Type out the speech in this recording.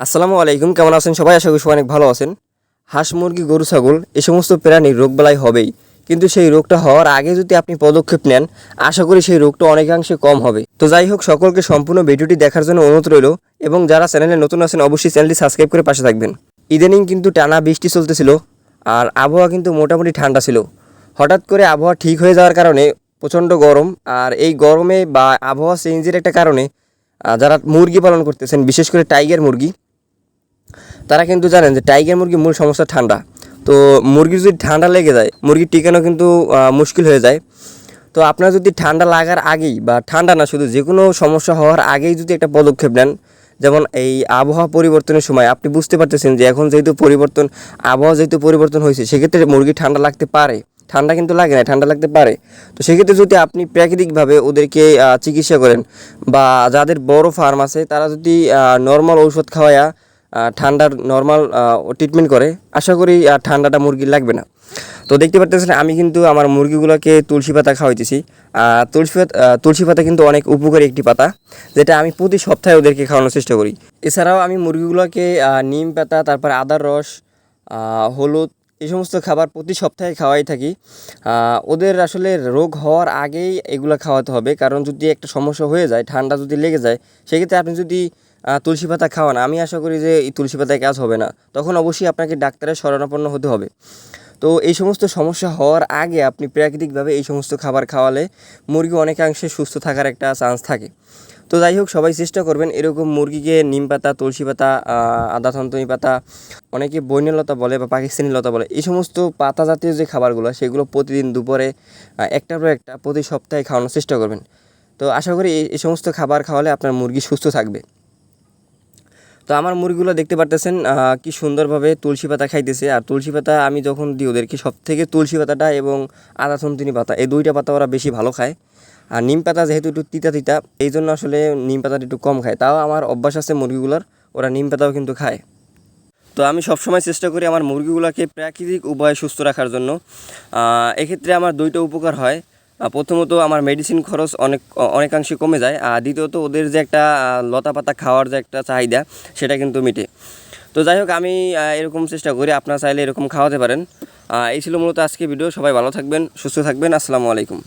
আসসালামু আলাইকুম, কেমন আছেন সবাই? আশা করি সবাই অনেক ভালো আছেন। হাঁস, মুরগি, গরু, ছাগল এই সমস্ত প্রাণীর রোগবালাই হবেই। কিন্তু সেই রোগটা হওয়ার আগে যদি আপনি পদক্ষেপ নেন, আশা করি সেই রোগটা অনেকাংশে কম হবে। তো যাই হোক, সকলকে সম্পূর্ণ ভিডিওটি দেখার জন্য অনুরোধ রইল এবং যারা চ্যানেলে নতুন আছেন, অবশ্যই চ্যানেলটি সাবস্ক্রাইব করে পাশে থাকবেন। ইদানিং কিন্তু টানা বৃষ্টি চলতেছিল আর আবহাওয়া কিন্তু মোটামুটি ঠান্ডা ছিল। হঠাৎ করে আবহাওয়া ঠিক হয়ে যাওয়ার কারণে প্রচণ্ড গরম আর এই গরমে বা আবহাওয়া চেঞ্জের একটা কারণে যারা মুরগি পালন করতেছেন, বিশেষ করে টাইগার মুরগি তারা কিন্তু জানেন যে টাইগার মুরগির মূল সমস্যা ঠান্ডা। তো মুরগির যদি ঠান্ডা লেগে যায় মুরগি টিকানো কিন্তু মুশকিল হয়ে যায়। তো আপনার যদি ঠান্ডা লাগার আগেই বা ঠান্ডা না, শুধু যে কোনো সমস্যা হওয়ার আগেই যদি একটা পদক্ষেপ নেন, যেমন এই আবহাওয়া পরিবর্তনের সময়, আপনি বুঝতে পারতেছেন যে এখন যেহেতু পরিবর্তন, আবহাওয়া যেহেতু পরিবর্তন হয়েছে, সেক্ষেত্রে মুরগি ঠান্ডা লাগতে পারে। ঠান্ডা কিন্তু লাগে না, ঠান্ডা লাগতে পারে। তো সেক্ষেত্রে যদি আপনি প্রাকৃতিকভাবে ওদেরকে চিকিৎসা করেন বা যাদের বড় ফার্ম আছে, তারা যদি নর্মাল ঔষধ খাওয়ায়া ঠান্ডার নর্মাল ট্রিটমেন্ট করে। আশা করি আর ঠান্ডাটা মুরগির লাগবে না। তো দেখতে পাচ্ছেন আমি কিন্তু আমার মুরগিগুলোকে তুলসী পাতা খাওয়াইতেছি। তুলসী পাতা তুলসী পাতা কিন্তু অনেক উপকারী একটি পাতা, যেটা আমি প্রতি সপ্তাহে ওদেরকে খাওয়ানোর চেষ্টা করি। এছাড়াও আমি মুরগিগুলোকে নিম পাতা, তারপর আদার রস হলুদ, এই সমস্ত খাবার প্রতি সপ্তাহে খাওয়াই থাকি। ওদের আসলে রোগ হওয়ার আগেই এগুলো খাওয়াতে হবে। কারণ যদি একটা সমস্যা হয়ে যায়, ঠান্ডা যদি লেগে যায়, সেক্ষেত্রে আপনি যদি তুলসী পাতা খাওয়ান আমি আশা করি যে এই তুলসী পাতায় কাজ হবে না। তখন অবশ্যই আপনাকে ডাক্তারের শরণাপন্ন হতে হবে। তো এই সমস্ত সমস্যা হওয়ার আগে আপনি প্রাকৃতিকভাবে এই সমস্ত খাবার খাওয়ালে মুরগি অনেকাংশে সুস্থ থাকার একটা চান্স থাকে। তো যাই হোক, সবাই চেষ্টা করবেন এরকম মুরগিকে নিম পাতা, তুলসী পাতা আদা থন্তনি পাতা, অনেকে বৈন্যলতা বলে বা পাকিস্তানি লতা বলে, এই সমস্ত পাতা জাতীয় যে খাবারগুলো, সেগুলো প্রতিদিন দুপুরে একটার পর একটা প্রতি সপ্তাহে খাওয়ানোর চেষ্টা করবেন। তো আশা করি এই সমস্ত খাবার খাওয়ালে আপনার মুরগি সুস্থ থাকবে। তো আমার মুরগিগুলো দেখতে পারতেছেন কি সুন্দরভাবে তুলসী পাতা খাইতেছে। আর তুলসী পাতা আমি যখন দিই ওদেরকে সব থেকে তুলসী পাতাটা এবং আদা থন্তিনি পাতা, এই দুইটা পাতা ওরা বেশি ভালো খায়। আর নিম পাতা যেহেতু একটু তিতা তিতা, এই জন্য আসলে নিম পাতাটা একটু কম খায়। তাও আমার অভ্যাস আছে মুরগিগুলোর, ওরা নিম পাতাও কিন্তু খায়। তো আমি সবসময় চেষ্টা করি আমার মুরগিগুলোকে প্রাকৃতিক উপায়ে সুস্থ রাখার জন্য। এক্ষেত্রে আমার দুইটা উপকার হয়। প্রথমত আমার মেডিসিন খরচ অনেক অনেকাংশে কমে যায়। আর দ্বিতীয়ত ওদের যে একটা লতা পাতা খাওয়ার যে একটা চাহিদা, সেটা কিন্তু মিটে। তো যাই হোক, আমি এরকম চেষ্টা করি, আপনারা চাইলে এরকম খাওয়াতে পারেন। এই ছিল মূলত আজকে ভিডিও। সবাই ভালো থাকবেন, সুস্থ থাকবেন। আসসালামু আলাইকুম।